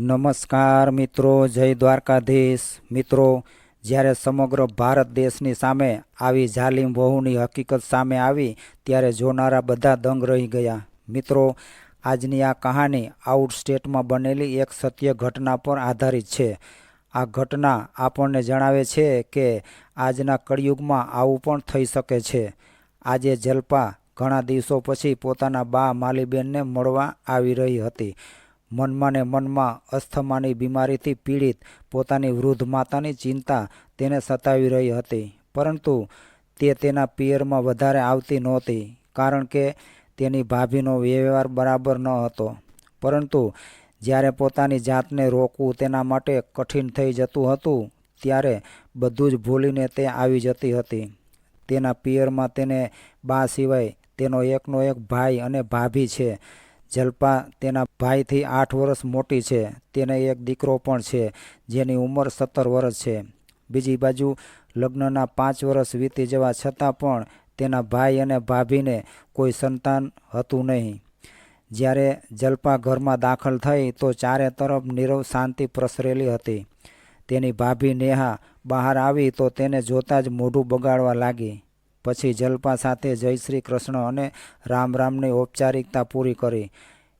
નમસ્કાર મિત્રો, જય દ્વારકાધીશ. મિત્રો, જ્યારે સમગ્ર ભારત દેશની સામે આવી જાલિમ વહુની હકીકત સામે આવી, ત્યારે જોનારા બધા દંગ રહી ગયા. મિત્રો, આજની આ કહાની આઉટ સ્ટેટમાં બનેલી એક સત્ય ઘટના પર આધારિત છે. આ ઘટના આપણને જણાવે છે કે આજના કળિયુગમાં આવું પણ થઈ શકે છે. આજે જલ્પા ઘણા દિવસો પછી પોતાના બા માલીબેનને મળવા આવી રહી હતી. મનમાં ને મનમાં અસ્થમાની બીમારીથી પીડિત, પોતાની વૃદ્ધ માતાની ચિંતા તેને સતાવી રહી હતી. પરંતુ તે તેના પિયરમાં વધારે આવતી નહોતી, કારણ કે તેની ભાભીનો વ્યવહાર બરાબર ન હતો. પરંતુ જ્યારે પોતાની જાતને રોકવું તેના માટે કઠિન થઈ જતું હતું, ત્યારે બધું જ ભૂલીને તે આવી જતી હતી. તેના પિયરમાં તેને બા સિવાય તેનો એકનો એક ભાઈ અને ભાભી છે. જલ્પા તેના ભાઈથી આઠ વર્ષ મોટી છે. તેને એક દીકરો પણ છે, જેની ઉંમર સત્તર વર્ષ છે. બીજી બાજુ લગ્નના પાંચ વર્ષ વીતી જવા છતાં પણ તેના ભાઈ અને ભાભીને કોઈ સંતાન હતું નહીં. જ્યારે જલ્પા ઘરમાં દાખલ થઈ તો ચારે તરફ નીરવ શાંતિ પ્રસરેલી હતી. તેની ભાભી નેહા બહાર આવી તો તેને જોતાં જ મોઢું બગાડવા લાગી. પછી જલપા સાથે જય શ્રી કૃષ્ણ અને રામ રામની ઔપચારિકતા પૂરી કરી.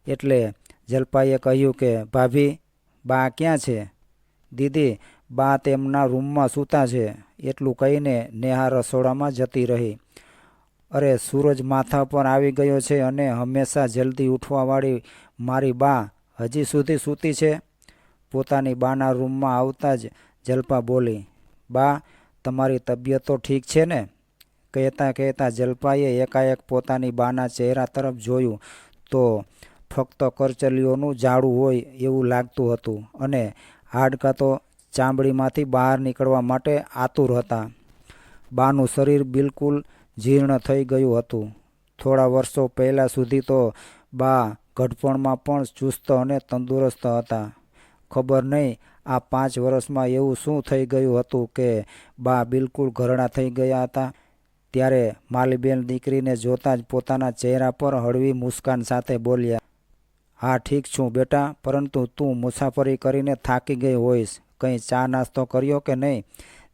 એટલે જલપાએ કહ્યું કે, ભાભી, બા ક્યાં છે? દીદી, બા તેમના રૂમમાં સૂતા છે. એટલું કહીને નેહા રસોડામાં જતી રહી. અરે, સૂરજ માથા પર આવી ગયો છે અને હંમેશા જલ્દી ઉઠવાવાળી મારી બા હજી સુધી સૂતી છે? પોતાની બાના રૂમમાં આવતા જ જલપા બોલી, બા, તમારી તબિયત તો ઠીક છે ને? કહેતા કહેતા જલપાએ એકાએક પોતાની બાના ચહેરા તરફ જોયું તો ફક્ત કરચલીઓનું જાડું હોય એવું લાગતું હતું અને હાડકાં તો ચામડીમાંથી બહાર નીકળવા માટે આતુર હતા. બાનું શરીર બિલકુલ જીર્ણ થઈ ગયું હતું. થોડા વર્ષો પહેલાં સુધી તો બા ઘડપણમાં પણ ચુસ્ત અને તંદુરસ્ત હતા. ખબર નહીં આ પાંચ વર્ષમાં એવું શું થઈ ગયું હતું કે બા બિલકુલ ઘરડા થઈ ગયા હતા? ત્યારે માલીબેન દીકરીને જોતાં જ પોતાના ચહેરા પર હળવી મુસ્કાન સાથે બોલ્યા, હા, ઠીક છું બેટા, પરંતુ તું મુસાફરી કરીને થાકી ગઈ હોઈશ. કંઈ ચા નાસ્તો કર્યો કે નહીં?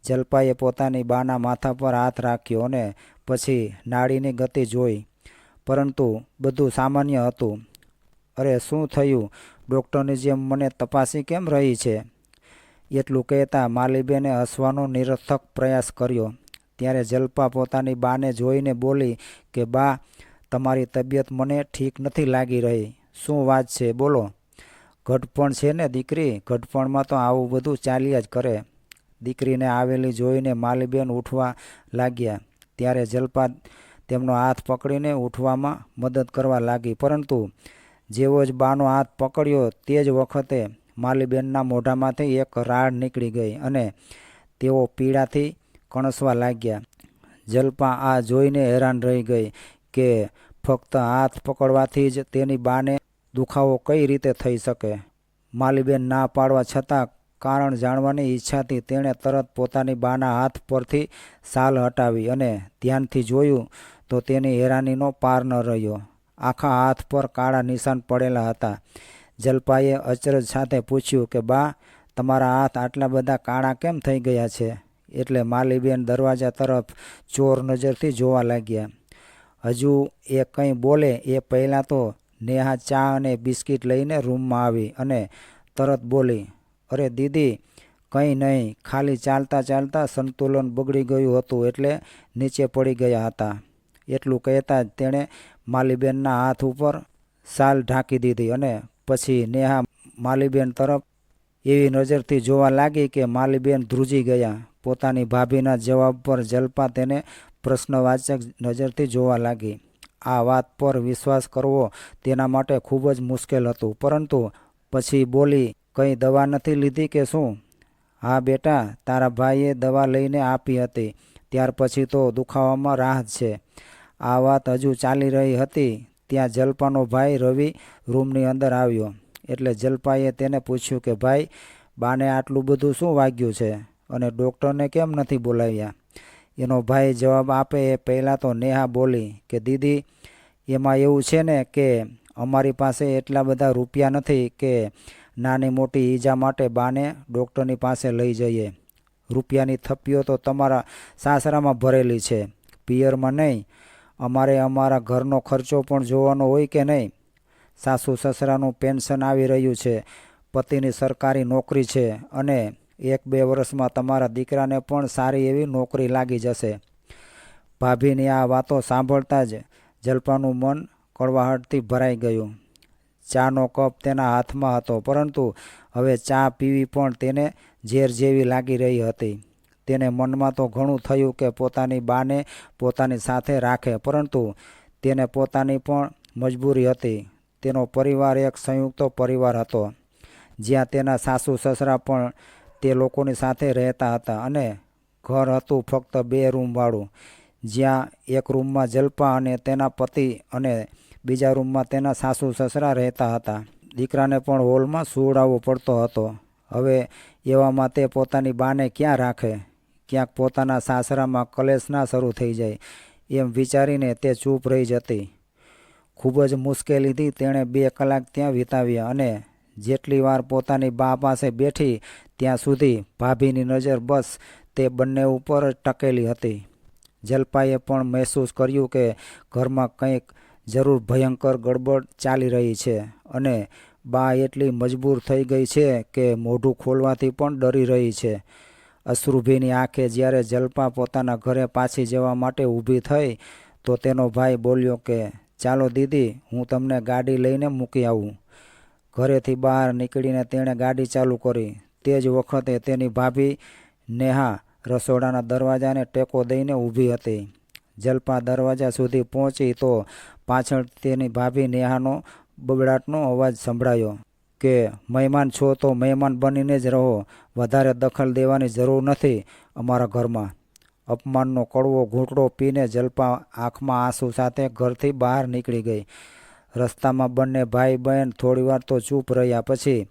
જલપાએ પોતાની બાના માથા પર હાથ રાખ્યો અને પછી નાડીની ગતિ જોઈ. પરંતુ બધું સામાન્ય હતું. અરે, શું થયું? ડૉક્ટરની જેમ મને તપાસી કેમ રહી છે? એટલું કહેતા માલીબેને હસવાનો નિરર્થક પ્રયાસ કર્યો. ત્યારે જલ્પા પોતાની બાને જોઈને બોલી કે, બા, તમારી તબિયત મને ઠીક નથી લાગી રહી. શું વાત છે? બોલો. ઘટપણ છે ને, દીકરી? ઘટપણમાં તો આવું બધું ચાલ્યા જ કરે. દીકરીને આવેલી જોઈને માલીબેન ઉઠવા લાગ્યા. ત્યારે જલ્પા તેમનો હાથ પકડીને ઉઠવામાં મદદ કરવા લાગી. પરંતુ જેવો જ બાનો હાથ પકડ્યો તે જ વખતે માલીબેનના મોઢામાંથી એક રાડ નીકળી ગઈ અને તેઓ પીડાથી કણસવા લાગ્યા. જલ્પા આ જોઈને હેરાન રહી ગઈ કે ફક્ત હાથ પકડવાથી જ તેની બાને દુખાવો કઈ રીતે થઈ શકે? માલીબેન ના પાડવા છતાં કારણ જાણવાની ઈચ્છાથી તેણે તરત પોતાની બાના હાથ પરથી સાલ હટાવી અને ધ્યાનથી જોયું તો તેની હેરાનીનો પાર ન રહ્યો. આખા હાથ પર કાળા નિશાન પડેલા હતા. જલપાએ અચરજ સાથે પૂછ્યું કે, બા, તમારા હાથ આટલા બધા કાળા કેમ થઈ ગયા છે? એટલે માલીબેન દરવાજા તરફ ચોર નજરથી જોવા લાગ્યા. હજુ એ કંઈ બોલે એ પહેલાં તો નેહા ચા અને બિસ્કિટ લઈને રૂમમાં આવી અને તરત બોલી, અરે દીદી, કંઈ નહીં, ખાલી ચાલતા ચાલતા સંતુલન બગડી ગયું હતું એટલે નીચે પડી ગયા હતા. એટલું કહેતા જ તેણે માલીબેનના હાથ ઉપર સાલ ઢાંકી દીધી અને પછી નેહા માલીબેન તરફ એવી નજરથી જોવા લાગી કે માલીબેન ધ્રુજી ગયા. પોતાની ભાભીના જવાબ પર જલ્પા તેને પ્રશ્નવાચક નજરથી જોવા લાગી. આ વાત પર વિશ્વાસ કરવો તેના માટે ખૂબ જ મુશ્કેલ હતું, પરંતુ પછી બોલી, કંઈ દવા નથી લીધી કે શું? હા બેટા, તારા ભાઈએ દવા લઈને આપી હતી, ત્યાર પછી તો દુખાવામાં રાહત છે. આ વાત હજુ ચાલી રહી હતી, ત્યાં જલપાનો ભાઈ રવિ રૂમની અંદર આવ્યો. એટલે જલપાએ તેને પૂછ્યું કે, ભાઈ, બાને આટલું બધું શું વાગ્યું છે? અને ડૉક્ટરને કેમ નથી બોલાવ્યા? એનો ભાઈ જવાબ આપે એ પહેલાં તો નેહા બોલી કે, દીદી, એમાં એવું છે ને કે અમારી પાસે એટલા બધા રૂપિયા નથી કે નાની મોટી ઈજા માટે બાને ડૉક્ટરની પાસે લઈ જઈએ. રૂપિયાની થપ્પીઓ તો તમારા સાસરામાં ભરેલી છે. પિયરમાં નહીં. અમારે અમારા ઘરનો ખર્ચો પણ જોવાનો હોય કે નહીં? સાસુ સસરાનું પેન્શન આવી રહ્યું છે. પતિની સરકારી નોકરી છે અને એક બે વર્ષમાં તમારા દીકરાને પણ સારી એવી નોકરી લાગી જશે. ભાભીની આ વાતો સાંભળતા જ જલ્પાનું મન કડવાહટથી ભરાઈ ગયું. ચાનો કપ તેના હાથમાં હતો, પરંતુ હવે ચા પીવી પણ તેને ઝેર જેવી લાગી રહી હતી. તેને મનમાં તો ઘણું થયું કે પોતાની બાને પોતાની સાથે રાખે, પરંતુ તેને પોતાની પણ મજબૂરી હતી. તેનો પરિવાર એક સંયુક્ત પરિવાર હતો, જ્યાં તેના સાસુ સસરા પણ તે લોકોની સાથે રહેતા હતા અને ઘર હતું ફક્ત બે રૂમવાળું જ્યાં એક રૂમમાં જલ્પા અને તેના પતિ અને બીજા રૂમમાં તેના સાસુ સસરા રહેતા હતા. દીકરાને પણ હોલમાં સુવડાવવો પડતો હતો. હવે એવામાં તે પોતાની બાને ક્યાં રાખે? ક્યાંક પોતાના સાસરામાં કલેશ ના શરૂ થઈ જાય એમ વિચારીને તે ચૂપ રહી જતી. ખૂબ જ મુશ્કેલીથી તેણે બે કલાક ત્યાં વિતાવ્યા અને જેટલી વાર પોતાની બા પાસે બેઠી ત્યાં સુધી ભાભીની નજર બસ તે બંને ઉપર જ ટકેલી હતી. જલપાએ પણ મહેસૂસ કર્યું કે ઘરમાં કંઈક જરૂર ભયંકર ગડબડ ચાલી રહી છે અને બા એટલી મજબૂર થઈ ગઈ છે કે મોઢું ખોલવાથી પણ ડરી રહી છે. અશ્રુભીની આંખે જ્યારે જલપા પોતાના ઘરે પાછી જવા માટે ઊભી થઈ, તો તેનો ભાઈ બોલ્યો કે, ચાલો દીદી, હું તમને ગાડી લઈને મૂકી આવું. ઘરેથી બહાર નીકળીને તેણે ગાડી ચાલુ કરી. તે જ વખતે તેની ભાભી નેહા રસોડાના દરવાજાને ટેકો દઈને ઊભી હતી. જલપા દરવાજા સુધી પહોંચી તો પાછળ તેની ભાભી નેહાનો બબડાટનો અવાજ સંભળાયો કે, મહેમાન છો તો મહેમાન બનીને જ રહો. વધારે દખલ દેવાની જરૂર નથી અમારા ઘરમાં. અપમાનનો કડવો ઘૂંટડો પીને જલપા આંખમાં આંસુ સાથે ઘરથી બહાર નીકળી ગઈ. રસ્તામાં બંને ભાઈ બહેન થોડીવાર તો ચૂપ રહ્યા પછી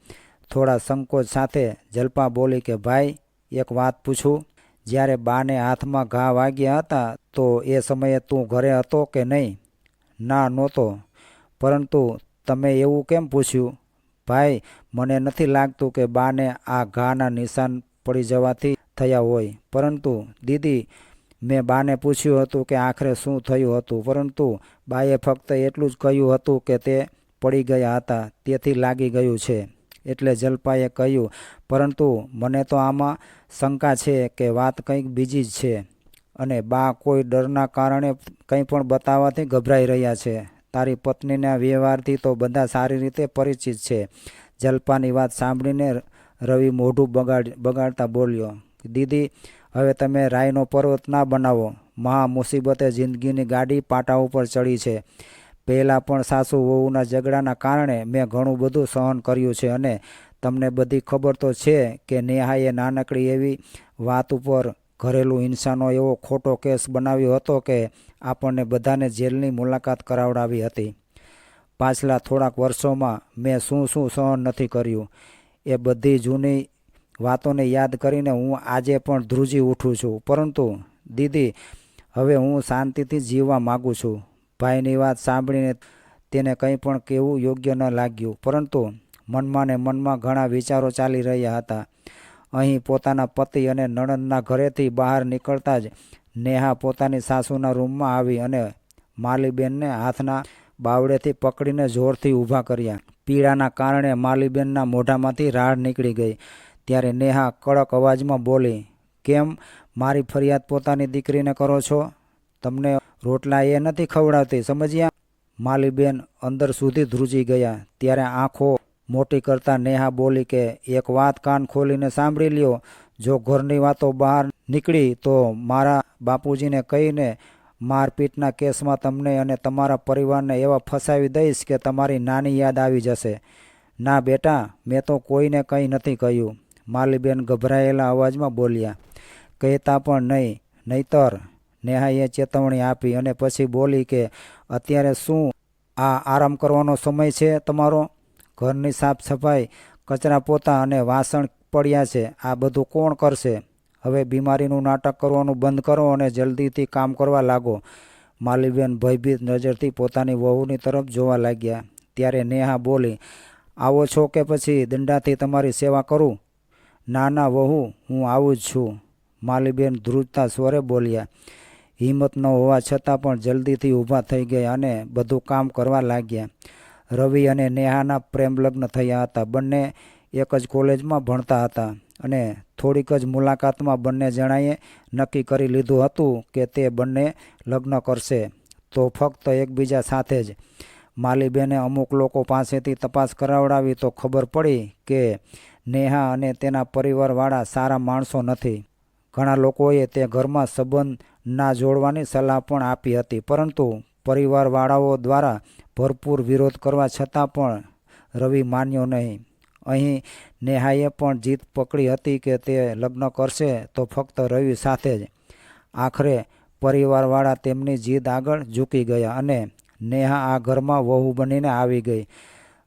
થોડા સંકોચ સાથે જલપા બોલી કે, ભાઈ, એક વાત પૂછું. જ્યારે બાને હાથમાં ઘા વાગ્યા હતા, તો એ સમયે તું ઘરે હતો કે નહીં? ના, નહોતો. પરંતુ તમે એવું કેમ પૂછ્યું? ભાઈ, મને નથી લાગતું કે બાને આ ઘાના નિશાન પડી જવાથી થયા હોય. પરંતુ દીદી મેં બાને પૂછ્યું હતું કે આખરે શું થયું હતું, પરંતુ બાએ ફક્ત એટલું જ કહ્યું હતું કે તે પડી ગયા હતા, તેથી લાગી ગયું છે. એટલે જલપાએ કહ્યું, પરંતુ મને તો આમાં શંકા છે કે વાત કંઈક બીજી જ છે, અને બા કોઈ ડરના કારણે કંઈ પણ બતાવવાથી ગભરાઈ રહ્યા છે. તારી પત્નીના વ્યવહારથી તો બધા સારી રીતે પરિચિત છે. જલપાની વાત સાંભળીને રવિ મોઢું બગાડ, બગાડતા બોલ્યો, દીદી હવે તમે રાયનો પર્વત ના બનાવો. મહા મુસીબતે જિંદગીની ગાડી પાટા ઉપર ચડી છે. પહેલાં પણ સાસુ વહુના ઝઘડાના કારણે મેં ઘણું બધું સહન કર્યું છે અને તમને બધી ખબર તો છે કે નેહાએ નાનકડી એવી વાત ઉપર ઘરેલું હિંસાનો એવો ખોટો કેસ બનાવ્યો હતો કે આપણને બધાને જેલની મુલાકાત કરાવડાવી હતી. પાછલા થોડાક વર્ષોમાં મેં શું શું સહન નથી કર્યું. એ બધી જૂની વાતોને યાદ કરીને હું આજે પણ ધ્રુજી ઉઠું છું. પરંતુ, દીદી, હવે હું શાંતિથી જીવવા માગું છું. ભાઈની વાત સાંભળીને તેને કંઈ પણ કહેવું યોગ્ય ન લાગ્યું. પરંતુ, મનમાં ને મનમાં ઘણા વિચારો ચાલી રહ્યા હતા. અહીં પોતાના પતિ અને નણંદના ઘરેથી બહાર નીકળતા જ નેહા પોતાની સાસુના રૂમમાં આવી અને માલીબેનને હાથના બાવડેથી પકડીને જોરથી ઊભા કર્યા. પીડાના કારણે માલીબેનના મોઢામાંથી રાડ નીકળી ગઈ. ત્યારે નેહા કડક અવાજમાં બોલી, કેમ મારી ફરિયાદ પોતાની દીકરીને કરો છો? તમને રોટલા એ નથી ખવડાવતી, સમજ્યા? માલીબેન અંદર સુધી ધ્રુજી ગયા. ત્યારે આંખો મોટી કરતા નેહા બોલી કે, એક વાત કાન ખોલીને સાંભળી લ્યો. જો ઘરની વાતો બહાર નીકળી, તો મારા બાપુજીને કહીને મારપીટના કેસમાં તમને અને તમારા પરિવારને એવા ફસાવી દઈશ કે તમારી નાની યાદ આવી જશે. ના બેટા, મેં તો કોઈને કંઈ નથી કહ્યું. માલીબેન ગભરાયેલા અવાજમાં બોલ્યા, કહેતા પણ નહીં, નહીતર નેહાએ ચેતવણી આપી અને પછી બોલી કે, અત્યારે શું આ આરામ કરવાનો સમય છે તમારો? ઘરની સાફ સફાઈ કચરા પોતા અને વાસણ પડ્યા છે, આ બધું કોણ કરશે? હવે બીમારીનું નાટક કરવાનું બંધ કરો અને જલ્દીથી કામ કરવા લાગો. માલીબેન ભયભીત નજરથી પોતાની વહુની તરફ જોવા લાગ્યા. ત્યારે નેહા બોલી, આવો છો કે પછી દંડાથી તમારી સેવા કરું? ના ના વહુ, હું આવું જ છું. માલીબેન ધ્રુજતા સ્વરે બોલ્યા, હિંમત ન હોવા છતાં પણ જલ્દીથી ઊભા થઈ ગયા અને બધું કામ કરવા લાગ્યા. રવિ અને નેહાના પ્રેમ લગ્ન થયા હતા. બંને એક જ કોલેજમાં ભણતા હતા અને થોડીક જ મુલાકાતમાં બંને જણાએ નક્કી કરી લીધું હતું કે તે બંને લગ્ન કરશે, તો ફક્ત એકબીજા સાથે જ. માલીબેને અમુક લોકો પાસેથી તપાસ કરાવડાવી તો ખબર પડી કે નેહા અને તેના પરિવારવાળા સારા માણસો નથી. ઘણા લોકોએ તે ઘરમાં સંબંધ ના જોડવાની સલાહ પણ આપી હતી, પરંતુ પરિવારવાળાઓ દ્વારા ભરપૂર વિરોધ કરવા છતાં પણ રવિ માન્યો નહીં. અહીં નેહાએ પણ જીત પકડી હતી કે તે લગ્ન કરશે તો ફક્ત રવિ સાથે જ. આખરે પરિવારવાળા તેમની જીદ આગળ ઝૂકી ગયા અને નેહા આ ઘરમાં વહુ બનીને આવી ગઈ.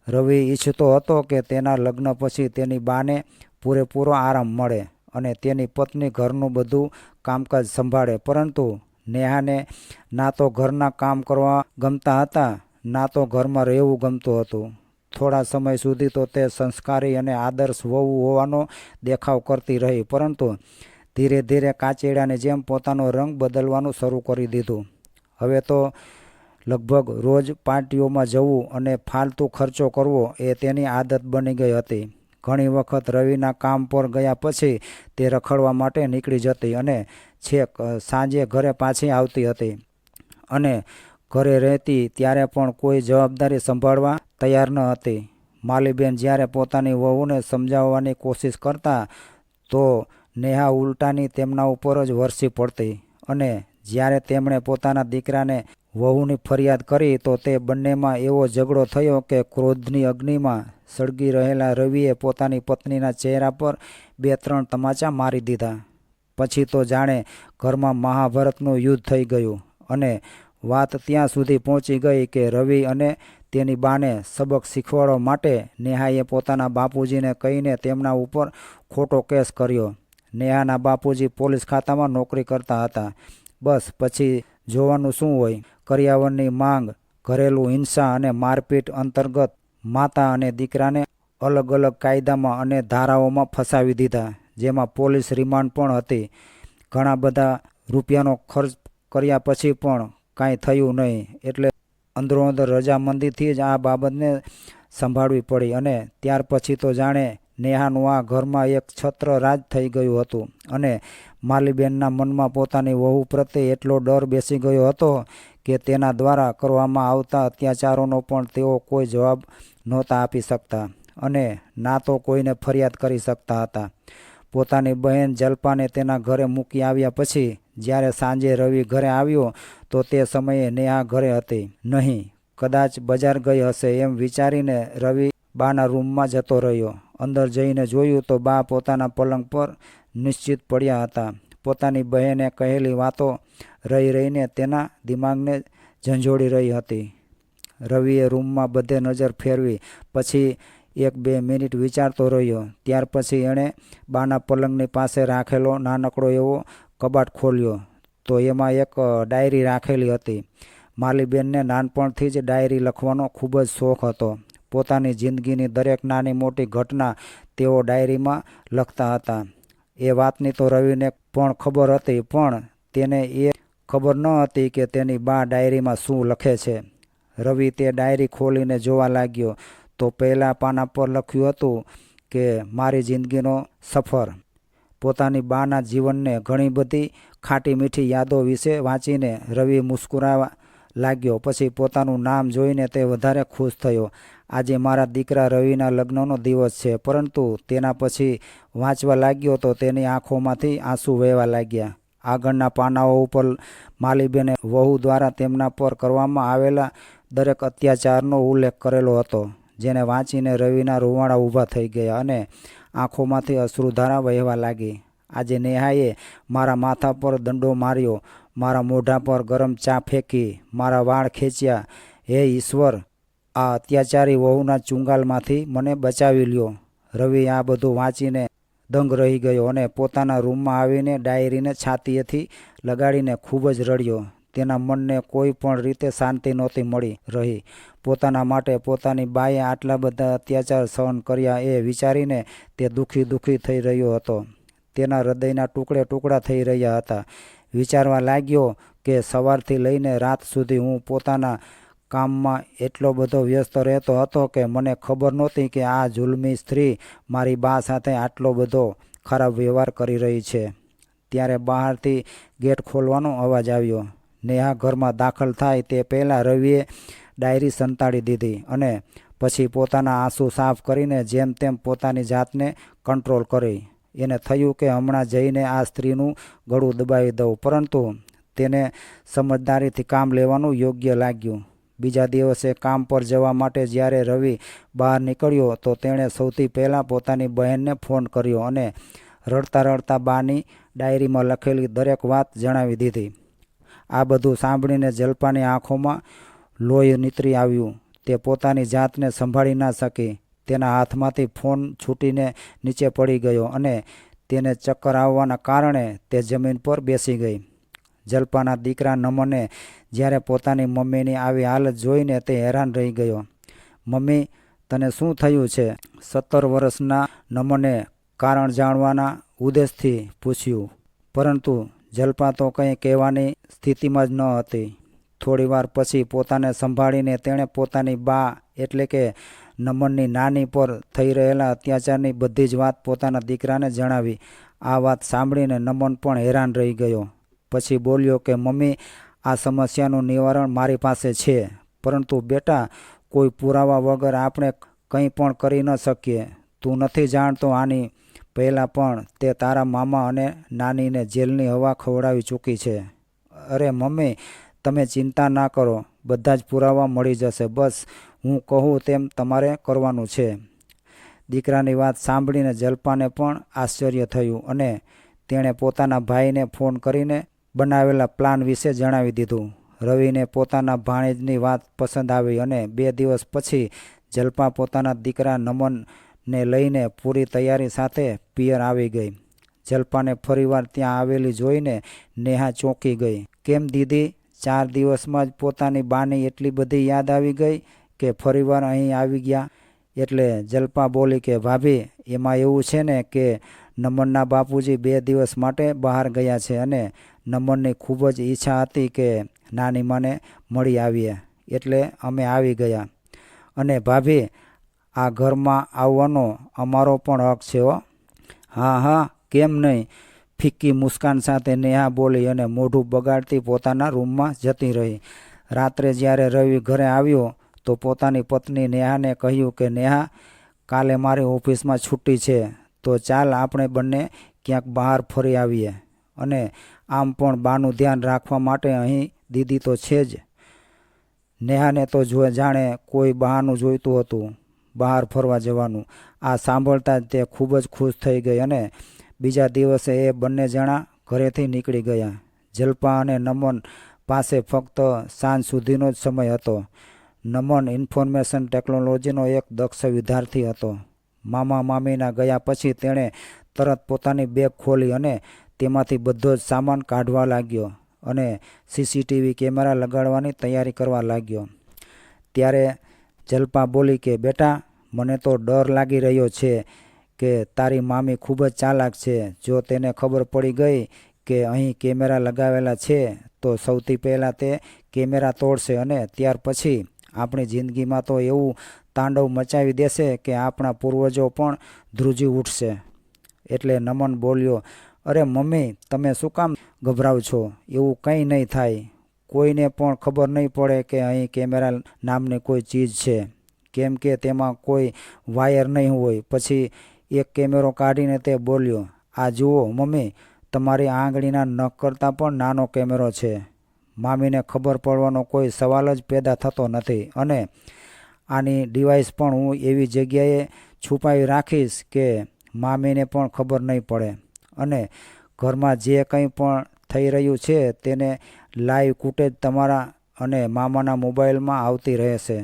રવિ ઈચ્છતો હતો કે તેના લગ્ન પછી તેની બાને પૂરેપૂરો આરામ મળે અને તેની પત્ની ઘરનું બધું કામકાજ સંભાળે. પરંતુ નેહાને ના તો ઘરના કામ કરવા ગમતા હતા, ના તો ઘરમાં રહેવું ગમતું હતું. થોડા સમય સુધી તો તે સંસ્કારી અને આદર્શ વહુ હોવાનો દેખાવ કરતી રહી, પરંતુ ધીરે ધીરે કાચેડાની જેમ પોતાનો રંગ બદલવાનું શરૂ કરી દીધું. હવે તો લગભગ રોજ પાર્ટીઓમાં જવું અને ફાલતુ ખર્ચો કરવો એ તેની આદત બની ગઈ હતી. ઘણી વખત રવિના કામ પર ગયા પછી તે રખડવા માટે નીકળી જતી અને છેક સાંજે ઘરે પાછી આવતી હતી. અને ઘરે રહેતી ત્યારે પણ કોઈ જવાબદારી સંભાળવા તૈયાર ન હતી. માલીબેન જ્યારે પોતાની વહુને સમજાવવાની કોશિશ કરતા, તો નેહા ઉલટાની તેમના ઉપર જ વરસી પડતી અને જ્યારે તેમણે પોતાના દીકરાને વહુની ફરિયાદ કરી તો તે બંનેમાં એવો ઝઘડો થયો કે ક્રોધની અગ્નિમાં સળગી રહેલા રવિએ પોતાની પત્નીના ચહેરા પર બે ત્રણ તમાચા મારી દીધા. પછી તો જાણે ઘરમાં મહાભારતનું યુદ્ધ થઈ ગયું અને વાત ત્યાં સુધી પહોંચી ગઈ કે રવિ અને તેની બાને સબક શીખવાડવા માટે નેહાએ પોતાના બાપુજીને કહીને તેમના ઉપર ખોટો કેસ કર્યો. નેહાના બાપુજી પોલીસ ખાતામાં નોકરી કરતા હતા. બસ પછી જોવાનું શું હોય? કરિયાવરની માંગ, ઘરેલું હિંસા અને મારપીટ અંતર્ગત માતા અને દીકરાને અલગ અલગ કાયદામાં અને ધારાઓમાં ફસાવી દીધા, જેમાં પોલીસ રિમાન્ડ પણ હતી. ઘણા બધા રૂપિયાનો ખર્ચ કર્યા પછી પણ કાંઈ થયું નહીં, એટલે અંદરો અંદર રજામંદીથી જ આ બાબતને સંભાળવી પડી અને ત્યાર પછી તો જાણે નેહાનું આ ઘરમાં એક છત્ર રાજ થઈ ગયું હતું અને માલીબેનના મનમાં પોતાની વહુ પ્રત્યે એટલો ડર બેસી ગયો હતો કે તેના દ્વારા કરવામાં આવતા અત્યાચારોનો પણ તેઓ કોઈ જવાબ નહોતા આપી શકતા અને ના તો કોઈને ફરિયાદ કરી શકતા હતા. પોતાની બહેન જલ્પાને તેના ઘરે મૂકી આવ્યા પછી જ્યારે સાંજે રવિ ઘરે આવ્યો તો તે સમયે નેહા ઘરે હતી. નહીં, કદાચ બજાર ગઈ હશે એમ વિચારીને રવિ બાના રૂમમાં જતો રહ્યો. અંદર જઈને જોયું તો બા પોતાના પલંગ પર નિશ્ચિત પડ્યા હતા. પોતાની બહેને કહેલી વાતો રહી રહીને તેના દિમાગને ઝંઝોડી રહી હતી. રવિએ રૂમમાં બધે નજર ફેરવી, પછી એક બે મિનિટ વિચારતો રહ્યો. ત્યાર પછી એણે બાના પલંગની પાસે રાખેલો નાનકડો એવો કબાટ ખોલ્યો. તો એમાં એક ડાયરી રાખેલી હતી. માલીબેનને નાનપણથી જ ડાયરી લખવાનો ખૂબ જ શોખ હતો. પોતાની જિંદગીની દરેક નાની મોટી ઘટના તેઓ ડાયરીમાં લખતા હતા. એ વાતની તો રવિને પણ ખબર હતી, પણ તેને એ ખબર ન હતી કે તેની બા ડાયરીમાં શું લખે છે. રવિ તે ડાયરી ખોલીને જોવા લાગ્યો, તો પહેલાં પાના પર લખ્યું હતું કે, મારી જિંદગીનો સફર. પોતાની બાના જીવનને ઘણી બધી ખાટી મીઠી યાદો વિશે વાંચીને રવિ મુસ્કુરાવા લાગ્યો, પછી પોતાનું નામ જોઈને તે વધારે ખુશ થયો. આજે મારા દીકરા રવિના લગ્નનો દિવસ છે, પરંતુ તેના પછી વાંચવા લાગ્યો તો તેની આંખોમાંથી આંસુ વહેવા લાગ્યા. આગળના પાનાઓ ઉપર માલીબેને વહુ દ્વારા તેમના પર કરવામાં આવેલા દરેક અત્યાચારનો ઉલ્લેખ કરેલો હતો, જેને વાંચીને રવિના રૂવાડા ઊભા થઈ ગયા અને આંખોમાંથી અશ્રુધારા વહેવા લાગી. આજે નેહાએ મારા માથા પર દંડો માર્યો, મારા મોઢા પર ગરમ ચા ફેંકી, મારા વાળ ખેંચ્યા, હે ઈશ્વર આ અત્યાચારી વહુના ચુંગાલમાંથી મને બચાવી લ્યો. રવિ આ બધું વાંચીને દંગ રહી ગયો અને પોતાના રૂમમાં આવીને ડાયરીને છાતીએથી લગાડીને ખૂબ જ રડ્યો. તેના મનને કોઈ પણ રીતે શાંતિ નહોતી મળી રહી. પોતાના માટે પોતાની બાએ આટલા બધા અત્યાચાર સહન કર્યા એ વિચારીને તે દુઃખી દુઃખી થઈ રહ્યો હતો. તેના હૃદયના ટુકડે ટુકડા થઈ રહ્યા હતા. વિચારવા લાગ્યો કે સવારથી લઈને રાત સુધી હું પોતાના કામમાં એટલો બધો વ્યસ્ત રહેતો હતો કે મને ખબર નહોતી કે આ જુલમી સ્ત્રી મારી બા સાથે આટલો બધો ખરાબ વ્યવહાર કરી રહી છે. ત્યારે બહારથી ગેટ ખોલવાનો અવાજ આવ્યો. નેહા ઘરમાં દાખલ થાય તે પહેલાં રવિએ ડાયરી સંતાડી દીધી અને પછી પોતાના આંસુ સાફ કરીને જેમ તેમ પોતાની જાતને કંટ્રોલ કરી. એને થયું કે હમણાં જઈને આ સ્ત્રીનું ગળું દબાવી દઉં, પરંતુ તેને સમજદારીથી કામ લેવાનું યોગ્ય લાગ્યું. બીજા દિવસે કામ પર જવા માટે જ્યારે રવિ બહાર નીકળ્યો તો તેણે સૌથી પહેલાં પોતાની બહેનને ફોન કર્યો અને રડતા રડતા બાની ડાયરીમાં લખેલી દરેક વાત જણાવી દીધી. આ બધું સાંભળીને જલ્પાની આંખોમાં લોહી નીતરી આવ્યું. તે પોતાની જાતને સંભાળી ના શકી. તેના હાથમાંથી ફોન છૂટીને નીચે પડી ગયો અને તેને ચક્કર આવવાના કારણે તે જમીન પર બેસી ગઈ. જલ્પાના દીકરા નમને જ્યારે પોતાની મમ્મીની આવી હાલત જોઈને તે હેરાન રહી ગયો. મમ્મી, તને શું થયું છે? સત્તર વર્ષના નમને કારણ જાણવાના ઉદ્દેશથી પૂછ્યું. પરંતુ જલપા તો કંઈ કહેવાની સ્થિતિમાં જ ન હતી. થોડીવાર પછી પોતાને સંભાળીને તેણે પોતાની બા એટલે કે નમનની નાની પર થઈ રહેલા અત્યાચારની બધી જ વાત પોતાના દીકરાને જણાવી. આ વાત સાંભળીને નમન પણ હેરાન રહી ગયો. પછી બોલ્યો કે, મમ્મી, આ સમસ્યાનું નિવારણ મારી પાસે છે, પરંતુ બેટા, કોઈ પુરાવા વગર આપણે કંઈ પણ કરી ન શકીએ. તું નથી જાણતો આની પહેલાં પણ તે તારા મામા અને નાનીને જેલની હવા ખવડાવી ચૂકી છે. અરે, મમ્મી, તમે ચિંતા ના કરો, બધા જ પુરાવા મળી જશે. બસ, હું કહું તેમ તમારે કરવાનું છે. દીકરાની વાત સાંભળીને જલ્પાને પણ આશ્ચર્ય થયું અને તેણે પોતાના ભાઈને ફોન કરીને બનાવેલા પ્લાન વિશે જણાવી દીધું. રવિને પોતાના ભાણેજની વાત પસંદ આવી અને બે દિવસ પછી જલ્પા પોતાના દીકરા નમનને લઈને પૂરી તૈયારી સાથે પિયર આવી ગઈ. જલ્પાને ફરીવાર ત્યાં આવેલી જોઈને નેહા ચોંકી ગઈ. કેમ દીદી, ચાર દિવસમાં જ પોતાની બાની એટલી બધી યાદ આવી ગઈ કે ફરીવાર અહીં આવી ગયા? એટલે જલ્પા બોલી કે, ભાભી, એમાં એવું છે ને કે નમનના બાપુજી બે દિવસ માટે બહાર ગયા છે અને નમનની ખૂબ જ ઈચ્છા હતી કે નાની માને મળી આવીએ. એટલે અમે આવી ગયા. અને ભાભી, આ ઘરમાં આવવાનો અમારો પણ હક છે હો. હા હા, કેમ નહીં? ફિક્કી મુસ્કાન સાથે નેહા બોલી અને મોઢું બગાડતી પોતાના રૂમમાં જતી રહી. રાત્રે જ્યારે રવિ ઘરે આવ્યો, તો પોતાની પત્ની નેહાને કહ્યું કે, નેહા, કાલે મારી ઓફિસમાં છુટ્ટી છે. તો ચાલ આપણે બંને ક્યાંક બહાર ફરી આવીએ. અને આમ પણ બાનું ધ્યાન રાખવા માટે અહીં દીદી તો છે જ. નેહાને તો જો જાણે કોઈ બહાનું જોઈતું હતું, બહાર ફરવા જવાનું. આ સાંભળતા જ તે ખૂબ જ ખુશ થઈ ગઈ અને બીજા દિવસે એ બંને જણા ઘરેથી નીકળી ગયા. જલ્પા અને નમન પાસે ફક્ત સાંજ સુધીનો જ સમય હતો. નમન ઇન્ફોર્મેશન ટેકનોલોજીનો એક દક્ષ વિદ્યાર્થી હતો. મામા મામીના ગયા પછી તેણે તરત પોતાની બેગ ખોલી અને તેમાંથી બધો જ સામાન કાઢવા લાગ્યો અને સીસીટીવી કેમેરા લગાડવાની તૈયારી કરવા લાગ્યો. ત્યારે જલ્પા બોલી કે, બેટા, મને તો ડર લાગી રહ્યો છે કે તારી મામી ખૂબ જ ચાલાક છે. જો તેને ખબર પડી ગઈ કે અહીં કેમેરા લગાવેલા છે, તો સૌથી પહેલાં તે કેમેરા તોડશે અને ત્યાર પછી આપણી જિંદગીમાં તો એવું તાંડવ મચાવી દેશે કે આપણા પૂર્વજો પણ ધ્રુજી ઉઠશે. એટલે નમન બોલ્યો, અરે મમ્મી, તમે શું કામ ગભરાવ છો? એવું કંઈ નહીં થાય. કોઈને પણ ખબર નહીં પડે કે અહીં કેમેરા નામની કોઈ ચીજ છે. કેમ કે તેમાં કોઈ વાયર નહીં હોય. પછી એક કેમેરો કાઢીને તે બોલ્યો, આ જુઓ મમ્મી, તમારી આંગળીના નખ કરતાં પણ નાનો કેમેરો છે. મામીને ખબર પડવાનો કોઈ સવાલ જ પેદા થતો નથી. અને આની ડિવાઇસ પણ હું એવી જગ્યાએ છુપાવી રાખીશ કે મામીને પણ ખબર નહીં પડે. અને ઘરમાં જે કંઈ પણ થઈ રહ્યું છે તેને લાઈવ કૂટેજ તમારા અને મામાના મોબાઈલમાં આવતી રહેશે.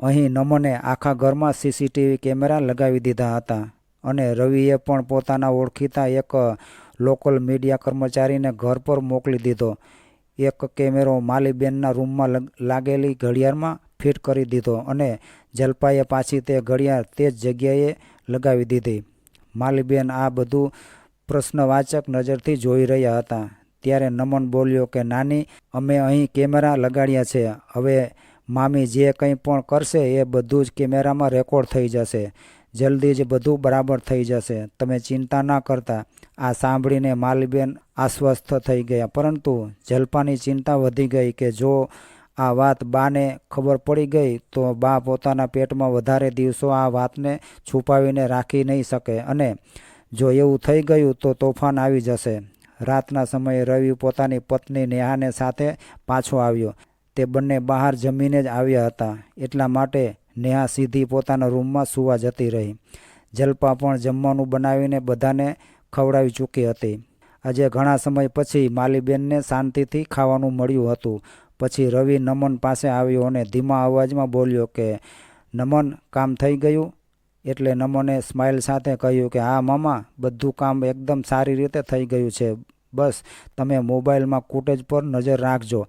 અહીં નમને આખા ઘરમાં સીસીટીવી કેમેરા લગાવી દીધા હતા અને રવિએ પણ પોતાના ઓળખીતા એક લોકલ મીડિયા કર્મચારીને ઘર પર મોકલી દીધો. એક કેમેરો માલીબેનના રૂમમાં લાગેલી ઘડિયાળમાં ફિટ કરી દીધો અને જલપાએ પાછી તે ઘડિયાળ તે જ જગ્યાએ લગાવી દીધી. માલીબેન આ બધું પ્રશ્નવાચક નજરથી જોઈ રહ્યા હતા. ત્યારે નમન બોલ્યો કે, નાની, અમે અહીં કેમેરા લગાડ્યા છે. હવે મામી જે કંઈ પણ કરશે એ બધું જ કેમેરામાં રેકોર્ડ થઈ જશે. જલ્દી જ બધું બરાબર થઈ જશે. તમે ચિંતા ના કરતા. આ સાંભળીને માલીબેન આશ્વસ્ત થઈ ગયા. પરંતુ જલપાની ચિંતા વધી ગઈ કે જો આ વાત બાને ખબર પડી ગઈ તો બા પોતાના પેટમાં વધારે દિવસો આ વાતને છુપાવીને રાખી નહીં શકે અને જો એવું થઈ ગયું તો તોફાન આવી જશે. રાતના સમયે રવિ પોતાની પત્ની નેહાને સાથે પાછો આવ્યો. તે બંને બહાર જમીને જ આવ્યા હતા. એટલા માટે નેહા સીધી પોતાના રૂમમાં સૂવા જતી રહી. જલપા પણ જમવાનું બનાવીને બધાને ખવડાવી ચૂકી હતી. આજે ઘણા સમય પછી માલીબેનને શાંતિથી ખાવાનું મળ્યું હતું. પછી રવિ નમન પાસે આવ્યો અને ધીમા અવાજમાં બોલ્યો કે, નમન, કામ થઈ ગયું? એટલે નમને સ્માઇલ સાથે કહ્યું કે, હા, મામા, બધું કામ એકદમ સારી રીતે થઈ ગયું છે. બસ, તમે મોબાઈલમાં કૂટેજ પર નજર રાખજો.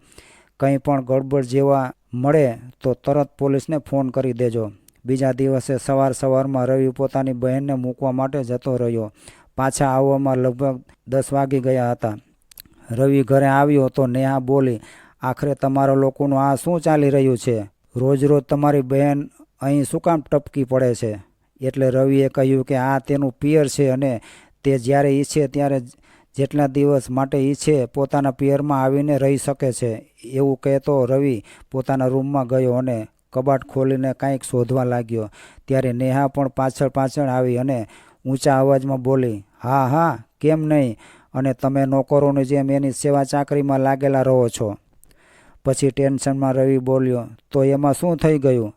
કંઈ પણ ગડબડ જેવા મળે તો તરત પોલીસને ફોન કરી દેજો. બીજા દિવસે સવાર સવારમાં રવિ પોતાની બહેનને મૂકવા માટે જતો રહ્યો. પાછા આવવામાં લગભગ દસ વાગી ગયા હતા. રવિ ઘરે આવ્યો તો નેહા બોલી આખરે તમારા લોકોનું આ શું ચાલી રહ્યું છે? રોજ રોજ તમારી બહેન અહીં શું કામ ટપકી પડે છે? એટલે રવિએ કહ્યું કે આ તેનું પિયર છે અને તે જ્યારે ઈચ્છે ત્યારે જેટલા દિવસ માટે ઈચ્છે પોતાના પિયરમાં આવીને રહી શકે છે. એવું કહેતો રવિ પોતાના રૂમમાં ગયો અને કબાટ ખોલીને કાંઈક શોધવા લાગ્યો. ત્યારે નેહા પણ પાછળ પાછળ આવી અને ઊંચા અવાજમાં બોલી, હા હા, કેમ નહીં? અને તમે નોકરોની જેમ એની સેવા ચાકરીમાં લાગેલા રહો છો. પછી ટેન્શનમાં રવિ બોલ્યો, તો એમાં શું થઈ ગયું?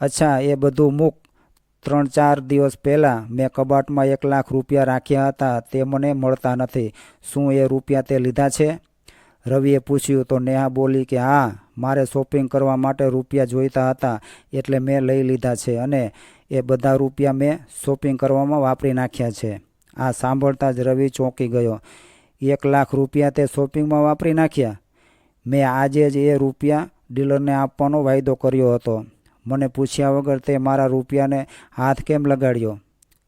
અચ્છા, એ બધું મૂક. ત્રણ ચાર દિવસ પહેલાં મેં કબાટમાં એક લાખ રૂપિયા રાખ્યા હતા, તે મને મળતા નથી. શું એ રૂપિયા તે લીધા છે? રવિએ પૂછ્યું, તો નેહા બોલી કે, હા, મારે શોપિંગ કરવા માટે રૂપિયા જોઈતા હતા, એટલે મેં લઈ લીધા છે અને એ બધા રૂપિયા મેં શોપિંગ કરવામાં વાપરી નાખ્યા છે. આ સાંભળતા જ રવિ ચોંકી ગયો. એક લાખ રૂપિયા તે શોપિંગમાં વાપરી નાખ્યા? મેં આજે જ એ રૂપિયા ડીલરને આપવાનો વાયદો કર્યો હતો. મને પૂછ્યા વગર તે મારા રૂપિયાને હાથ કેમ લગાડ્યો?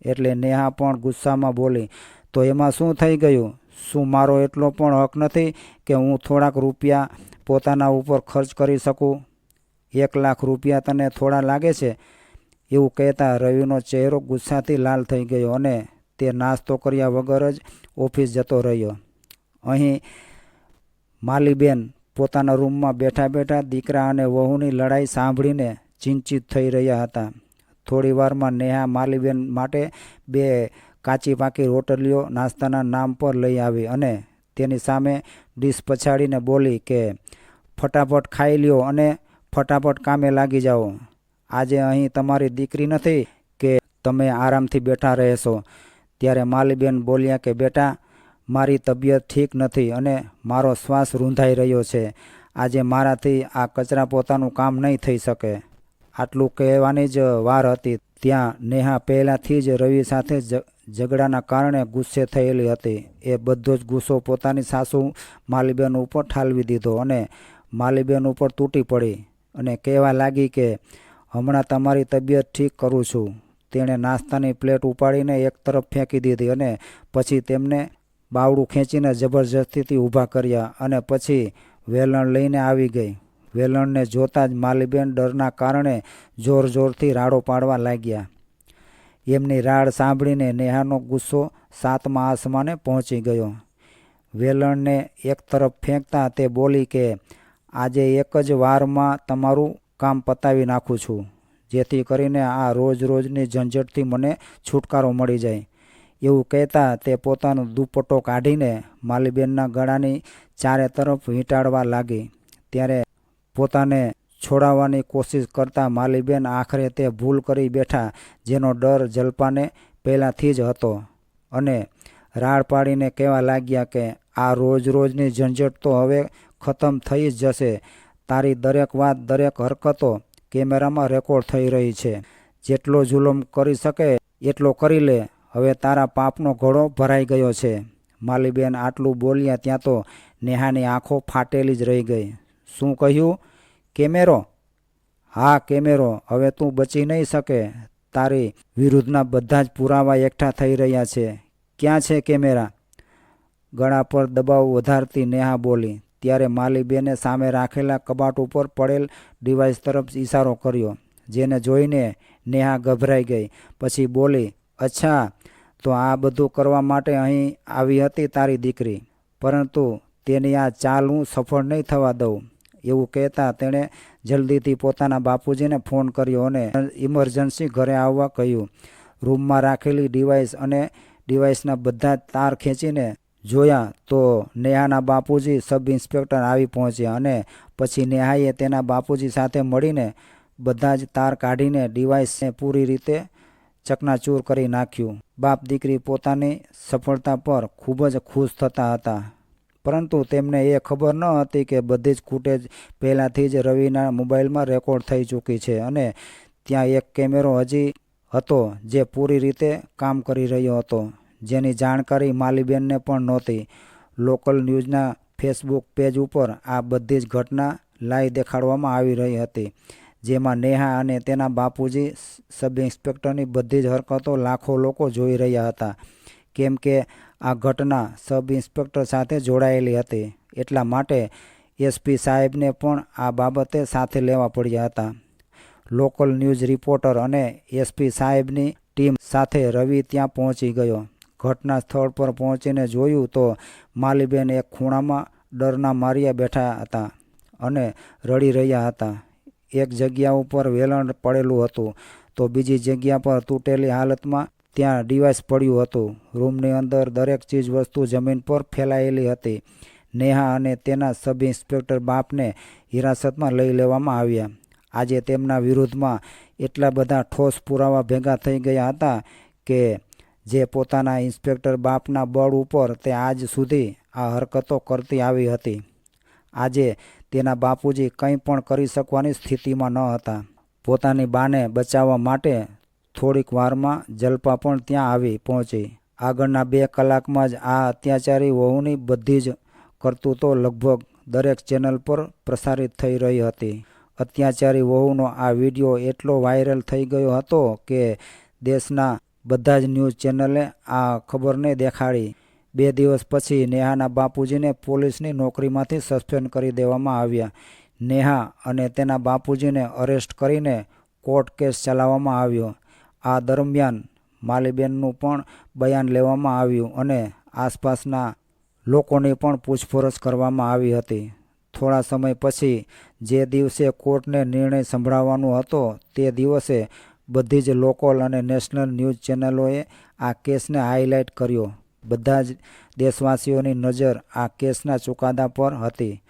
એટલે નેહા પણ ગુસ્સામાં બોલી, તો એમાં શું થઈ ગયું? શું મારો એટલો પણ હક નથી કે હું થોડાક રૂપિયા પોતાના ઉપર ખર્ચ કરી શકું? એક લાખ રૂપિયા તને થોડા લાગે છે? એવું કહેતા રવિનો ચહેરો ગુસ્સાથી લાલ થઈ ગયો અને તે નાસ્તો કર્યા વગર જ ઓફિસ જતો રહ્યો. અહીં માલીબેન પોતાના રૂમમાં બેઠા બેઠા દીકરા અને વહુની લડાઈ સાંભળીને ચિંતિત થઈ રહ્યા હતા. થોડી વારમાં નેહા માલીબેન માટે બે કાચી પાકી રોટલીઓ નાસ્તાના નામ પર લઈ આવી અને તેની સામે ડીશ પછાડીને બોલી કે, ફટાફટ ખાઈ લ્યો અને ફટાફટ કામે લાગી જાઓ. આજે અહીં તમારી દીકરી નથી કે તમે આરામથી બેઠા રહેશો. ત્યારે માલીબેન બોલ્યા કે, બેટા મારી તબિયત ઠીક નથી અને મારો શ્વાસ રૂંધાઈ રહ્યો છે. આજે મારાથી આ કચરા પોતાનું કામ નહીં થઈ શકે. આટલું કહેવાની જ વાર હતી. ત્યાં નેહા પહેલાંથી જ રવિ સાથે ઝઘડાના કારણે ગુસ્સે થયેલી હતી. એ બધો જ ગુસ્સો પોતાની સાસુ માલીબેન ઉપર ઠાલવી દીધો અને માલીબેન ઉપર તૂટી પડી અને કહેવા લાગી કે, હમણાં તમારી તબિયત ઠીક કરું છું. તેણે નાસ્તાની પ્લેટ ઉપાડીને એક તરફ ફેંકી દીધી અને પછી તેમને બાવડું ખેંચીને જબરજસ્તીથી ઊભા કર્યા અને પછી વેલણ લઈને આવી ગઈ. વેલણને જોતાં જ માલીબેન ડરના કારણે જોર જોરથી રાડો પાડવા લાગ્યા. એમની રાડ સાંભળીને નેહાનો ગુસ્સો સાતમા આસમાને પહોંચી ગયો. વેલણને એક તરફ ફેંકતા તે બોલી કે, આજે એક જ વારમાં તમારું કામ પતાવી નાખું છું, જેથી કરીને આ રોજ રોજની ઝંઝટથી મને છુટકારો મળી જાય. એવું કહેતા તે પોતાનો દુપટ્ટો કાઢીને માલીબેનના ગળાની ચારે તરફ વીંટાળવા લાગી. ત્યારે પોતાને છોડાવવાની કોશિશ કરતા માલીબેન આખરે તે ભૂલ કરી બેઠા, જેનો ડર જલપાને પહેલાંથી જ હતો. અને રાડ પાડીને કહેવા લાગ્યા કે, આ રોજ રોજની ઝંઝટ તો હવે ખતમ થઈ જ જશે. તારી દરેક વાત, દરેક હરકતો કેમેરામાં રેકોર્ડ થઈ રહી છે. જેટલો જુલમ કરી શકે, એટલો કરી લે. હવે તારા પાપનો ઘોડો ભરાઈ ગયો છે. માલીબેન આટલું બોલ્યા ત્યાં તો નેહાની આંખો ફાટેલી જ રહી ગઈ. શું કહ્યું? કેમેરો? હા, કેમેરો. હવે તું બચી નહીં શકે. તારી વિરુદ્ધના બધા જ પુરાવા એકઠા થઈ રહ્યા છે. ક્યાં છે કેમેરા? ગળા પર દબાવ વધારતી નેહા બોલી. ત્યારે માલીબેને સામે રાખેલા કબાટ ઉપર પડેલ ડિવાઇસ તરફ ઈશારો કર્યો, જેને જોઈને નેહા ગભરાઈ ગઈ. પછી બોલી, અચ્છા તો આ બધું કરવા માટે અહીં આવી હતી તારી દીકરી. પરંતુ તેની આ ચાલ હું સફળ નહીં થવા દઉં. એવું કહેતા તેણે જલ્દીથી પોતાના બાપુજીને ફોન કર્યો અને ઇમરજન્સી ઘરે આવવા કહ્યું. રૂમમાં રાખેલી ડિવાઇસ અને ડિવાઇસના બધા તાર ખેંચીને જોયા તો નેહાના બાપુજી સબ ઇન્સ્પેક્ટર આવી પહોંચ્યા અને પછી નેહાએ તેના બાપુજી સાથે મળીને બધા જ તાર કાઢીને ડિવાઇસને પૂરી રીતે ચકનાચૂર કરી નાખ્યું. બાપ દીકરી પોતાની સફળતા પર ખૂબ જ ખુશ થતા હતા. પરંતુ તેમને એ ખબર ન હતી કે બધી જ ફૂટેજ પહેલાંથી જ રવિના મોબાઈલમાં રેકોર્ડ થઈ ચૂકી છે અને ત્યાં એક કેમેરો હજી હતો જે પૂરી રીતે કામ કરી રહ્યો હતો. જેની જાણકારી માલીબેનને પણ નહોતી. લોકલ ન્યૂઝના ફેસબુક પેજ ઉપર આ બધી જ ઘટના લાઈવ દેખાડવામાં આવી રહી હતી. જેમાં નેહા અને તેના બાપુજી સબ ઇન્સ્પેક્ટરની બધી જ હરકતો લાખો લોકો જોઈ રહ્યા હતા. કેમ કે આ ઘટના સબ ઇન્સ્પેક્ટર સાથે જોડાયેલી હતી. એટલા માટે એસપી સાહેબને પણ આ બાબતે સાથે લેવા પડ્યા હતા. લોકલ ન્યૂઝ રિપોર્ટર અને એસપી સાહેબની ટીમ સાથે રવિ ત્યાં પહોંચી ગયો. ઘટના સ્થળ પર પહોંચીને જોયું તો માલીબેન એક ખૂણામાં ડરના માર્યા બેઠા હતા અને રડી રહ્યા હતા. એક જગ્યા ઉપર વેલણ પડેલું હતું, તો બીજી જગ્યા પર તૂટેલી હાલતમાં ત્યાં ડિવાઇસ પડ્યું હતું. રૂમની અંદર દરેક ચીજ વસ્તુ જમીન પર ફેલાયેલી હતી. નેહા અને તેના સબ ઇન્સ્પેક્ટર બાપને હિરાસતમાં લઈ લેવામાં આવ્યા. આજે તેમના વિરુદ્ધમાં એટલા બધા ઠોસ પુરાવા ભેગા થઈ ગયા હતા કે જે પોતાના ઇન્સ્પેક્ટર બાપના બળ ઉપર તે આજ સુધી આ હરકતો કરતી આવી હતી. આજે તેના બાપુજી કંઈ પણ કરી શકવાની સ્થિતિમાં ન હતા. પોતાની બાને બચાવવા માટે થોડીક વારમાં જલપા પણ ત્યાં આવી પહોંચી. આગળના બે કલાકમાં જ આ અત્યાચારી વહુની બધી જ કરતૂતો લગભગ દરેક ચેનલ પર પ્રસારિત થઈ રહી હતી. અત્યાચારી વહુનો આ વીડિયો એટલો વાયરલ થઈ ગયો હતો કે દેશના બધા જ ન્યૂઝ ચેનલે આ ખબરને દેખાડી બે દિવસ પછી નેહાના બાપુજીને પોલીસની નોકરીમાંથી સસ્પેન્ડ કરી દેવામાં આવ્યા. નેહા અને તેના બાપુજીને અરેસ્ટ કરીને કોર્ટ કેસ ચલાવવામાં આવ્યો. આ દરમિયાન માલીબેનનું પણ બયાન લેવામાં આવ્યું અને આસપાસના લોકોની પણ પૂછપરછ કરવામાં આવી હતી. થોડા સમય પછી જે દિવસે કોર્ટને નિર્ણય સંભળાવવાનો હતો તે દિવસે બધી જ લોકલ અને નેશનલ ન્યૂઝ ચેનલોએ આ કેસને હાઇલાઇટ કર્યો. બધા જ દેશવાસીઓની નજર આ કેસના ચુકાદા પર હતી.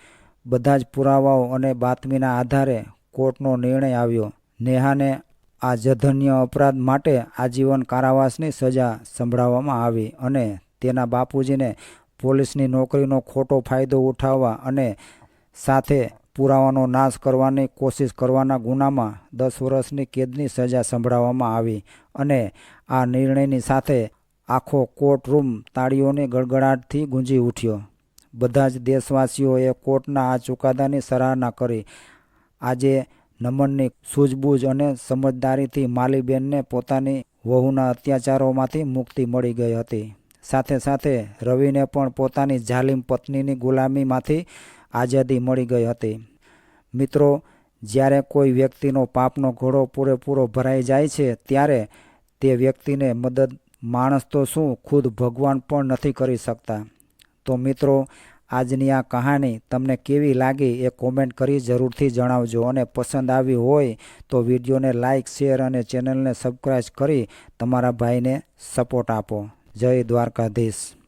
બધા જ પુરાવાઓ અને બાતમીના આધારે કોર્ટનો નિર્ણય આવ્યો. નેહાને આ જધન્ય અપરાધ માટે આજીવન કારાવાસની સજા સંભળાવવામાં આવી અને તેના બાપુજીને પોલીસની નોકરીનો ખોટો ફાયદો ઉઠાવવા અને સાથે પુરાવાનો નાશ કરવાની કોશિશ કરવાના ગુનામાં દસ વર્ષની કેદની સજા સંભળાવવામાં આવી અને આ નિર્ણયની સાથે આખો કોર્ટ રૂમ તાળીઓની ગડગડાટથી ગુંજી ઉઠ્યો. બધા જ દેશવાસીઓએ કોર્ટના આ ચુકાદાની સરાહના કરી. આજે નમનની સૂઝબૂઝ અને સમજદારીથી માલીબેનને પોતાની વહુના અત્યાચારોમાંથી મુક્તિ મળી ગઈ હતી. સાથે સાથે રવિને પણ પોતાની જાલિમ પત્નીની ગુલામીમાંથી આઝાદી મળી ગઈ હતી. મિત્રો, જ્યારે કોઈ વ્યક્તિનો પાપનો ઘોડો પૂરેપૂરો ભરાઈ જાય છે, ત્યારે તે વ્યક્તિને મદદ માણસ તો શું ખુદ ભગવાન પણ નથી કરી શકતા. તો મિત્રો, આજની આ કહાની તમને કેવી લાગી એ કોમેન્ટ કરી જરૂરથી જણાવજો અને પસંદ આવી હોય તો વિડીયોને લાઇક શેર અને ચેનલને સબસ્ક્રાઈબ કરી તમારા ભાઈને સપોર્ટ આપો. જય દ્વારકાધીશ.